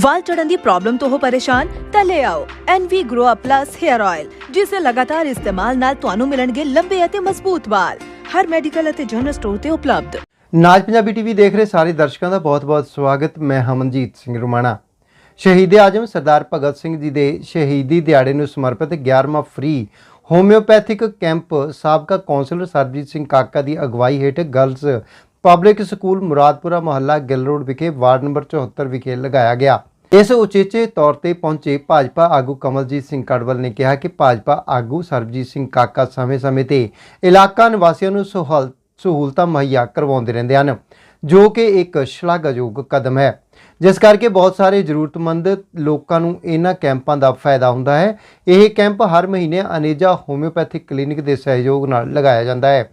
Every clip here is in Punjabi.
ਵਾਲ ਝੜਨ ਦੀ ਪ੍ਰੋਬਲਮ ਤੋਂ ਹੋ ਪਰੇਸ਼ਾਨ, ਤਾਂ ਲੈ ਆਓ NV Grow Up Plus Hair Oil ਜਿਸ ਦੇ ਲਗਾਤਾਰ ਇਸਤੇਮਾਲ ਨਾਲ ਤੁਹਾਨੂੰ ਮਿਲਣਗੇ ਲੰਬੇ ਅਤੇ ਮਜ਼ਬੂਤ ਵਾਲ। ਹਰ ਮੈਡੀਕਲ ਅਤੇ ਜਨਰਲ ਸਟੋਰ ਤੇ ਉਪਲਬਧ। ਨਾਜ ਪੰਜਾਬੀ ਟੀਵੀ ਦੇਖ ਰਹੇ ਸਾਰੇ ਦਰਸ਼ਕਾਂ ਦਾ ਬਹੁਤ-ਬਹੁਤ ਸਵਾਗਤ। ਮੈਂ ਹਮਨਜੀਤ ਸਿੰਘ ਰੁਮਾਣਾ। ਸ਼ਹੀਦ ਆਜਮ ਸਰਦਾਰ ਭਗਤ ਸਿੰਘ ਜੀ ਦੇ ਸ਼ਹੀਦੀ ਦਿਹਾੜੇ ਨੂੰ ਸਮਰਪਿਤ 11ਵਾਂ ਫ੍ਰੀ ਹੋਮਿਓਪੈਥਿਕ ਕੈਂਪ ਸਾਬਕਾ ਕੌਂਸਲਰ ਸਰਬਜੀਤ ਸਿੰਘ ਕਾਕਾ ਦੀ ਅਗਵਾਈ ਹੇਠ ਗਰਲਸ ਪਬਲਿਕ ਸਕੂਲ ਮੁਰਾਦਪੁਰਾ ਮੁਹੱਲਾ ਗਿੱਲ ਰੋਡ ਵਿਖੇ ਵਾਰਡ ਨੰਬਰ 74 ਵਿਖੇ ਲਗਾਇਆ ਗਿਆ। ਇਸ ਉਚੇਚੇ ਤੌਰ ਤੇ ਪਹੁੰਚੇ ਭਾਜਪਾ ਆਗੂ ਕਮਲਜੀਤ ਸਿੰਘ ਕੜਵਲ ਨੇ ਕਿਹਾ ਕਿ ਭਾਜਪਾ ਆਗੂ ਸਰਬਜੀਤ ਸਿੰਘ ਕਾਕਾ ਸਮੇਂ-ਸਮੇਂ ਤੇ ਇਲਾਕਾ ਨਿਵਾਸੀਆਂ ਨੂੰ ਸਹੂਲਤ ਸਹੂਲਤਾਂ ਮੁਹੱਈਆ ਕਰਵਾਉਂਦੇ ਰਹਿੰਦੇ ਹਨ, ਜੋ ਕਿ ਇੱਕ ਸ਼ਲਾਘਾਯੋਗ ਕਦਮ ਹੈ। ਜਿਸ ਕਰਕੇ ਬਹੁਤ ਸਾਰੇ ਜ਼ਰੂਰਤਮੰਦ ਲੋਕਾਂ ਨੂੰ ਇਹਨਾਂ ਕੈਂਪਾਂ ਦਾ ਫਾਇਦਾ ਹੁੰਦਾ ਹੈ। ਇਹ ਕੈਂਪ ਹਰ ਮਹੀਨੇ ਅਨੇਜਾ ਹੋਮਿਓਪੈਥਿਕ ਕਲੀਨਿਕ ਦੇ ਸਹਿਯੋਗ ਨਾਲ ਲਗਾਇਆ ਜਾਂਦਾ ਹੈ।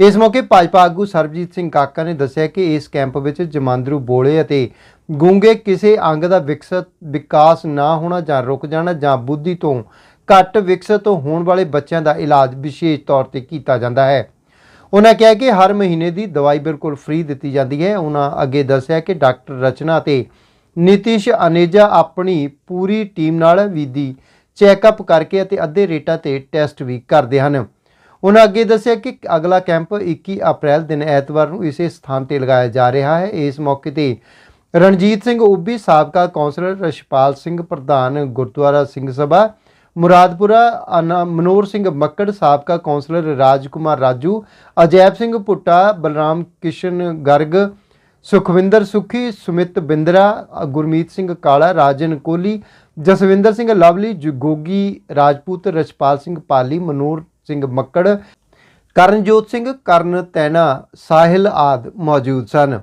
ਇਸ ਮੌਕੇ ਭਾਜਪਾ ਆਗੂ ਸਰਬਜੀਤ ਸਿੰਘ ਕਾਕਾ ਨੇ ਦੱਸਿਆ ਕਿ ਇਸ ਕੈਂਪ ਵਿੱਚ ਜਮਾਂਦਰੂ ਬੋਲੇ ਅਤੇ ਗੂੰਗੇ ਕਿਸੇ ਅੰਗ ਦਾ ਵਿਕਸਤ, ਵਿਕਾਸ ਨਾ ਹੋਣਾ ਜਾਂ ਰੁਕ ਜਾਣਾ ਜਾਂ ਬੁੱਧੀ ਤੋਂ ਘੱਟ ਵਿਕਸਤ ਹੋਣ ਵਾਲੇ ਬੱਚਿਆਂ ਦਾ ਇਲਾਜ ਵਿਸ਼ੇਸ਼ ਤੌਰ ਤੇ ਕੀਤਾ ਜਾਂਦਾ ਹੈ। ਉਹਨਾਂ ਕਿਹਾ ਕਿ ਹਰ ਮਹੀਨੇ ਦੀ ਦਵਾਈ ਬਿਲਕੁਲ ਫ੍ਰੀ ਦਿੱਤੀ ਜਾਂਦੀ ਹੈ। ਉਹਨਾਂ ਅੱਗੇ ਦੱਸਿਆ ਕਿ ਡਾਕਟਰ ਰਚਨਾ ਤੇ ਨਿਤਿਸ਼ ਅਨੇਜਾ ਆਪਣੀ ਪੂਰੀ ਟੀਮ ਨਾਲ ਵੀ ਦੀ ਚੈੱਕਅਪ ਕਰਕੇ ਅਤੇ ਅੱਧੇ ਰੇਟਾਂ ਤੇ ਟੈਸਟ ਵੀ ਕਰਦੇ ਹਨ। ਉਹਨਾਂ ਅੱਗੇ ਦੱਸਿਆ ਕਿ ਅਗਲਾ ਕੈਂਪ 21 ਅਪ੍ਰੈਲ ਦਿਨ ਐਤਵਾਰ ਨੂੰ ਇਸੇ ਸਥਾਨ ਤੇ ਲਗਾਇਆ ਜਾ ਰਿਹਾ ਹੈ। ਇਸ ਮੌਕੇ ਤੇ ਰਣਜੀਤ ਸਿੰਘ ਉੱਬੀ ਸਾਬਕਾ ਕੌਂਸਲਰ ਰਸ਼ਪਾਲ ਸਿੰਘ, ਪ੍ਰਧਾਨ ਗੁਰਦੁਆਰਾ ਸਿੰਘ ਸਭਾ, ਮੁਰਾਦਪੁਰਾ, ਅਨਾ- ਮਨੋਹਰ ਸਿੰਘ ਮੱਕੜ, ਸਾਬਕਾ ਕੌਂਸਲਰ ਰਾਜਕੁਮਾਰ ਰਾਜੂ, ਅਜੈਬ ਸਿੰਘ ਪੁੱਟਾ ਬਲਰਾਮ ਕਿਸ਼ਨ ਗਰਗ, ਸੁਖਵਿੰਦਰ ਸੁਖੀ, ਸੁਮਿਤ ਬਿੰਦਰਾ, ਗੁਰਮੀਤ ਸਿੰਘ ਕਾਲਾ, ਰਾਜਨ ਕੋਹਲੀ, ਜਸਵਿੰਦਰ ਸਿੰਘ ਲਵਲੀ ਜਗੋਗੀ ਰਾਜਪੂਤ, ਰਛਪਾਲ ਸਿੰਘ ਪਾਲੀ ਮਨੋਰ ਸਿੰਘ ਮੱਕੜ ਕਰਨਜੋਤ ਸਿੰਘ ਕਰਨ ਤੈਨਾ ਸਾਹਿਲ ਆਦ ਮੌਜੂਦ ਸਨ।